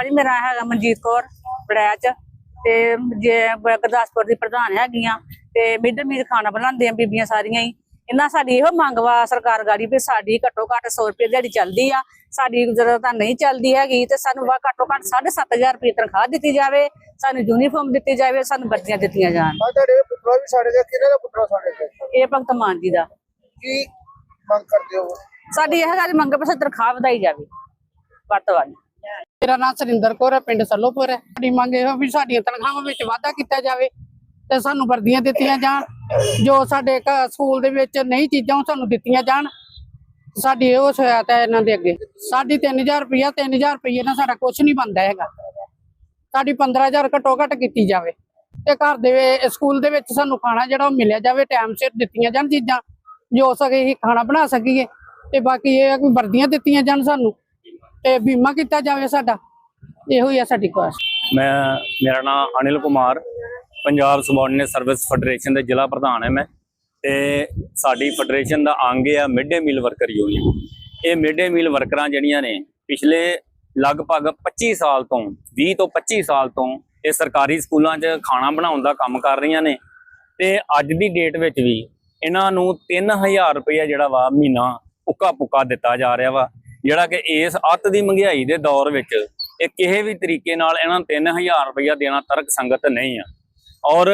ਭਾਜੀ ਮੇਰਾ ਹੈਗਾ ਮਨਜੀਤ ਕੌਰ ਬੜੈਚ ਤੇ ਜੇ ਗੁਰਦਾਸਪੁਰ ਦੀ ਪ੍ਰਧਾਨ ਹੈਗੀਆਂ। ਤੇ ਮਿਡ ਮੀਲ ਖਾਣਾ ਬਣਾਉਂਦੇ ਆ ਬੀਬੀਆਂ ਸਾਰੀਆਂ ਹੀ। ਇਹਨਾਂ ਸਾਡੀ ਇਹੋ ਮੰਗ ਵਾ ਸਰਕਾਰ ਗਾੜੀ ਵੀ ਸਾਡੀ ਘੱਟੋ ਘੱਟ 100 ਰੁਪਏ ਦਿਹਾੜੀ ਚੱਲਦੀ ਆ। ਸਾਡੀ ਜ਼ਰੂਰਤ ਤਾਂ ਨਹੀਂ ਚੱਲਦੀ ਹੈਗੀ ਤੇ ਸਾਨੂੰ ਵਾ ਘੱਟੋ ਘੱਟ 7500 ਰੁਪਏ ਤਨਖਾਹ ਦਿੱਤੀ ਜਾਵੇ। ਸਾਨੂੰ ਯੂਨੀਫਾਰਮ ਦਿੱਤੀ ਜਾਵੇ ਸਾਨੂੰ ਵਰਦੀਆਂ ਦਿੱਤੀਆਂ ਜਾਣ। ਆ ਤੁਹਾਡੇ ਪੁੱਤਰਾ ਵੀ ਸਾਡੇ ਦਾ ਕਿਹਨਾਂ ਦਾ ਪੁੱਤਰਾ ਸਾਡੇ ਦਾ ਇਹ ਭਗਤ ਮਾਨ ਜੀ ਦਾ। ਕੀ ਮੰਗ ਕਰਦੇ ਹੋ? ਸਾਡੀ ਇਹ ਗੱਲ ਮੰਗ ਪਰ ਤਨਖਾਹ ਵਧਾਈ ਜਾਵੇ। ਵੱਧ ਮੇਰਾ ਨਾਮ ਸਰਿੰਦਰ ਕੌਰ ਹੈ, ਪਿੰਡ ਸੱਲੋਪੁਰ ਹੈ। ਸਾਡੀ ਮੰਗ ਇਹ ਹੈ ਵੀ ਸਾਡੀਆਂ ਤਨਖਾਹਾਂ ਵਿੱਚ ਵਾਧਾ ਕੀਤਾ ਜਾਵੇ ਤੇ ਸਾਨੂੰ ਵਰਦੀਆਂ ਦਿੱਤੀਆਂ ਜਾਣ, ਜੋ ਸਾਡੇ ਸਕੂਲ ਦੇ ਵਿੱਚ ਨਹੀਂ ਚੀਜ਼ਾਂ ਉਹ ਸਾਨੂੰ ਦਿੱਤੀਆਂ ਜਾਣ। ਸਾਡੀ ਇਹ ਸਹਾਇਤਾ ਹੈ ਇਹਨਾਂ ਦੇ ਅੱਗੇ। ਸਾਡੀ 3000 ਰੁਪਇਆ 3000 ਰੁਪਏ ਨਾਲ ਸਾਡਾ ਕੁਝ ਨਹੀਂ ਬਣਦਾ ਹੈਗਾ। ਸਾਡੀ 15000 ਘੱਟੋ ਘੱਟ ਕੀਤੀ ਜਾਵੇ। ਤੇ ਘਰ ਦੇ ਸਕੂਲ ਦੇ ਵਿੱਚ ਸਾਨੂੰ ਖਾਣਾ ਜਿਹੜਾ ਉਹ ਮਿਲਿਆ ਜਾਵੇ ਟਾਈਮ ਸਿਰ ਦਿੱਤੀਆਂ ਜਾਣ ਚੀਜ਼ਾਂ, ਜੋ ਹੋ ਸਕੇ ਅਸੀਂ ਖਾਣਾ ਬਣਾ ਸਕੀਏ। ਤੇ ਬਾਕੀ ਇਹ ਹੈ ਕਿ ਵਰਦੀਆਂ ਦਿੱਤੀਆਂ ਜਾਣ ਸਾਨੂੰ। ਤੇ ਬੀਮਾ ਕੀਤਾ ਜਾਵੇ ਸਾਡਾ, ਇਹੋ ਹੀ ਆ ਸਾਡੀ ਕੋਸ਼ ਮੈਂ, ਮੇਰਾ ਨਾਮ Anil Kumar, Punjab subordinate service federation ਦੇ ਜ਼ਿਲ੍ਹਾ ਪ੍ਰਧਾਨ ਹਾਂ ਮੈਂ। ਤੇ ਸਾਡੀ ਫੈਡਰੇਸ਼ਨ ਦਾ ਅੰਗ ਆ mid day meal worker union ਇਹ ਮਿਡ ਡੇ ਮੀਲ ਵਰਕਰਾਂ ਜਿਹੜੀਆਂ ਨੇ, ਪਿਛਲੇ ਲਗਭਗ 25 ਸਾਲ ਤੋਂ 20 ਤੋਂ 25 ਸਾਲ ਤੋਂ ਇਹ ਸਰਕਾਰੀ ਸਕੂਲਾਂ 'ਚ ਖਾਣਾ ਬਣਾਉਣ ਦਾ ਕੰਮ ਕਰ ਰਹੀਆਂ ਨੇ। ਤੇ ਅੱਜ ਦੀ ਡੇਟ ਵਿੱਚ ਵੀ ਇਹਨਾਂ ਨੂੰ 3000 ਰੁਪਏ ਜਿਹੜਾ ਵਾ ਮਹੀਨਾ ਉੱਕਾ ਪੁੱਕਾ ਦਿੱਤਾ ਜਾ ਰਿਹਾ ਵਾ। ਜਿਹੜਾ ਕਿ ਇਸ ਅੱਤ ਦੀ ਮਹਿੰਗਾਈ ਦੇ ਦੌਰ ਵਿੱਚ ਇਹ ਕਿਸੇ ਵੀ ਤਰੀਕੇ ਨਾਲ ਇਹਨਾਂ ਨੂੰ 3000 ਰੁਪਇਆ ਦੇਣਾ ਤਰਕ ਸੰਗਤ ਨਹੀਂ ਆ। ਔਰ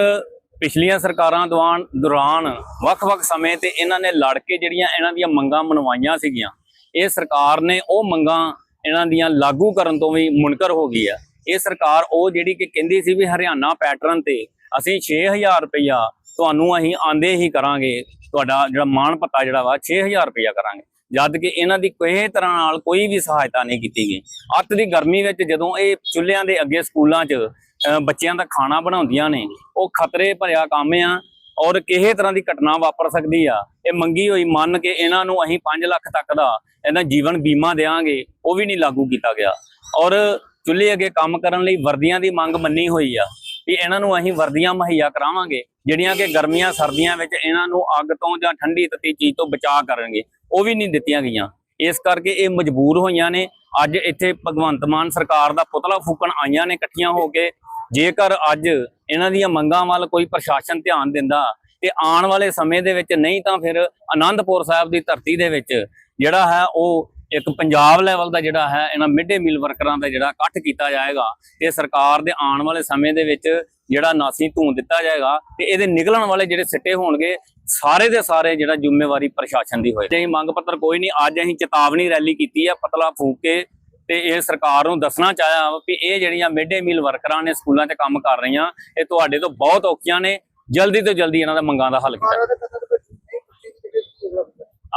ਪਿਛਲੀਆਂ ਸਰਕਾਰਾਂ ਦੌਰਾਨ ਦੌਰਾਨ ਵੱਖ-ਵੱਖ ਸਮੇਂ ਤੇ ਇਹਨਾਂ ਨੇ ਲੜ ਕੇ ਜਿਹੜੀਆਂ ਇਹਨਾਂ ਦੀਆਂ ਮੰਗਾਂ ਮਨਵਾਈਆਂ ਸੀਗੀਆਂ, ਇਹ ਸਰਕਾਰ ਨੇ ਉਹ ਮੰਗਾਂ ਇਹਨਾਂ ਦੀਆਂ ਲਾਗੂ ਕਰਨ ਤੋਂ ਵੀ ਮੁਨਕਰ ਹੋ ਗਈ ਆ। ਇਹ ਸਰਕਾਰ ਉਹ ਜਿਹੜੀ ਕਿ ਕਹਿੰਦੀ ਸੀ ਵੀ ਹਰਿਆਣਾ ਪੈਟਰਨ ਤੇ ਅਸੀਂ 6000 ਰੁਪਇਆ ਤੁਹਾਨੂੰ ਅਸੀਂ ਆਂਦੇ ਹੀ ਕਰਾਂਗੇ, ਤੁਹਾਡਾ ਜਿਹੜਾ ਮਾਣ ਪੱਤਾ ਜਿਹੜਾ ਵਾ 6000 ਰੁਪਇਆ ਕਰਾਂਗੇ। ਜਦ ਕਿ ਇਹਨਾਂ ਦੀ ਕਿਸੇ ਤਰ੍ਹਾਂ ਨਾਲ ਕੋਈ ਵੀ ਸਹਾਇਤਾ ਨਹੀਂ ਕੀਤੀ ਗਈ। ਅੱਤ ਦੀ ਗਰਮੀ ਵਿੱਚ ਜਦੋਂ ਇਹ ਚੁੱਲ੍ਹਿਆਂ ਦੇ ਅੱਗੇ ਸਕੂਲਾਂ 'ਚ, ਅਹ, ਬੱਚਿਆਂ ਦਾ ਖਾਣਾ ਬਣਾਉਂਦੀਆਂ ਨੇ, ਉਹ ਖਤਰੇ ਭਰਿਆ ਕੰਮ ਆ ਔਰ ਕਿਸੇ ਤਰ੍ਹਾਂ ਦੀ ਘਟਨਾ ਵਾਪਰ ਸਕਦੀ ਆ। ਇਹ ਮੰਗੀ ਹੋਈ ਮੰਨ ਕੇ ਇਹਨਾਂ ਨੂੰ ਅਸੀਂ 5 ਲੱਖ ਤੱਕ ਦਾ ਇਹਨਾਂ ਜੀਵਨ ਬੀਮਾ ਦੇਵਾਂਗੇ ਉਹ ਵੀ ਨਹੀਂ ਲਾਗੂ ਕੀਤਾ ਗਿਆ। ਔਰ ਚੁੱਲ੍ਹੇ ਅੱਗੇ ਕੰਮ ਕਰਨ ਲਈ ਵਰਦੀਆਂ ਦੀ ਮੰਗ ਮੰਨੀ ਹੋਈ ਆ ਵੀ ਇਹਨਾਂ ਨੂੰ ਅਸੀਂ ਵਰਦੀਆਂ ਮੁਹੱਈਆ ਕਰਾਵਾਂਗੇ, ਜਿਹੜੀਆਂ ਕਿ ਗਰਮੀਆਂ ਸਰਦੀਆਂ ਵਿੱਚ ਇਹਨਾਂ ਨੂੰ ਅੱਗ ਤੋਂ ਜਾਂ ਠੰਡੀ ਤਤੀ ਚੀਜ਼ ਤੋਂ ਬਚਾਅ ਕਰਨਗੇ। ਉਹ ਵੀ ਨਹੀਂ ਦਿੱਤੀਆਂ ਗਈਆਂ। ਇਸ ਕਰਕੇ ਇਹ ਮਜਬੂਰ ਹੋਈਆਂ ਨੇ। ਅੱਜ ਇੱਥੇ ਭਗਵੰਤ ਮਾਨ ਸਰਕਾਰ ਦਾ ਪੁਤਲਾ ਫੂਕਣ ਆਈਆਂ ਨੇ ਇਕੱਠੀਆਂ ਹੋ ਕੇ। ਜੇਕਰ ਅੱਜ ਇਹਨਾਂ ਦੀਆਂ ਮੰਗਾਂ ਵੱਲ ਕੋਈ ਪ੍ਰਸ਼ਾਸਨ ਧਿਆਨ ਦਿੰਦਾ ਤੇ ਆਉਣ ਵਾਲੇ ਸਮੇਂ ਦੇ ਵਿੱਚ ਨਹੀਂ ਤਾਂ ਫਿਰ ਆਨੰਦਪੁਰ ਸਾਹਿਬ ਦੀ ਧਰਤੀ ਦੇ ਵਿੱਚ ਜਿਹੜਾ ਹੈ ਉਹ ਇੱਕ ਪੰਜਾਬ ਲੈਵਲ ਦਾ ਜਿਹੜਾ ਹੈ, ਇਹਨਾਂ ਮਿਡ ਡੇ ਮੀਲ ਵਰਕਰਾਂ ਦਾ ਜਿਹੜਾ ਇਕੱਠ ਕੀਤਾ ਜਾਏਗਾ, ਤੇ ਸਰਕਾਰ ਦੇ ਆਉਣ ਵਾਲੇ ਸਮੇਂ ਦੇ ਵਿੱਚ ਜਿਹੜਾ ਨਾਸੀ ਧੂੰ ਦਿੱਤਾ ਜਾਏਗਾ, ਤੇ ਇਹਦੇ ਨਿਕਲਣ ਵਾਲੇ ਜਿਹੜੇ ਸਿੱਟੇ ਹੋਣਗੇ, ਸਾਰੇ ਦੇ ਸਾਰੇ ਜਿਹੜਾ ਜ਼ਿੰਮੇਵਾਰੀ ਪ੍ਰਸ਼ਾਸਨ ਦੀ ਹੋਏ ਅਸੀਂ ਮੰਗ ਪੱਤਰ ਕੋਈ ਨਹੀਂ, ਅੱਜ ਅਸੀਂ ਚੇਤਾਵਨੀ ਰੈਲੀ ਕੀਤੀ ਹੈ ਪਤਲਾ ਫੂਕ ਕੇ ਤੇ ਇਹ ਸਰਕਾਰ ਨੂੰ ਦੱਸਣਾ ਚਾਹਿਆ ਵਾ ਵੀ ਇਹ ਜਿਹੜੀਆਂ ਮਿਡ ਡੇ ਮੀਲ ਵਰਕਰਾਂ ਨੇ ਸਕੂਲਾਂ 'ਚ ਕੰਮ ਕਰ ਰਹੀਆਂ, ਇਹ ਤੁਹਾਡੇ ਤੋਂ ਬਹੁਤ ਔਖੀਆਂ ਨੇ, ਜਲਦੀ ਤੋਂ ਜਲਦੀ ਇਹਨਾਂ ਦਾ ਮੰਗਾਂ ਦਾ ਹੱਲ ਕੀਤਾ ਸਾਰਾ ਦੇ ਕਤਲ ਵਿੱਚ ਨਹੀਂ ਪੁੱਛੀ ਕਿ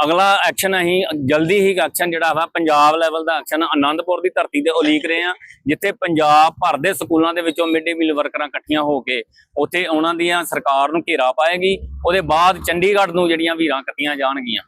ਅਗਲਾ ਐਕਸ਼ਨ ਅਸੀਂ ਜਲਦੀ ਹੀ ਐਕਸ਼ਨ ਜਿਹੜਾ ਵਾ ਪੰਜਾਬ ਲੈਵਲ ਦਾ ਐਕਸ਼ਨ ਆਨੰਦਪੁਰ ਦੀ ਧਰਤੀ ਤੇ ਉਲੀਕ ਰਹੇ ਆ ਜਿੱਥੇ ਪੰਜਾਬ ਭਰ ਦੇ ਸਕੂਲਾਂ ਦੇ ਵਿੱਚੋਂ ਮਿਡ ਡੇ ਮੀਲ ਵਰਕਰਾਂ ਇਕੱਠੀਆਂ ਹੋ ਕੇ ਉੱਥੇ ਉਹਨਾਂ ਦੀਆਂ ਸਰਕਾਰ ਨੂੰ ਘੇਰਾ ਪਾਏਗੀ ਉਹਦੇ ਬਾਅਦ ਚੰਡੀਗੜ੍ਹ ਨੂੰ ਜਿਹੜੀਆਂ ਵੀਰਾਂ ਕੱਟੀਆਂ ਜਾਣਗੀਆਂ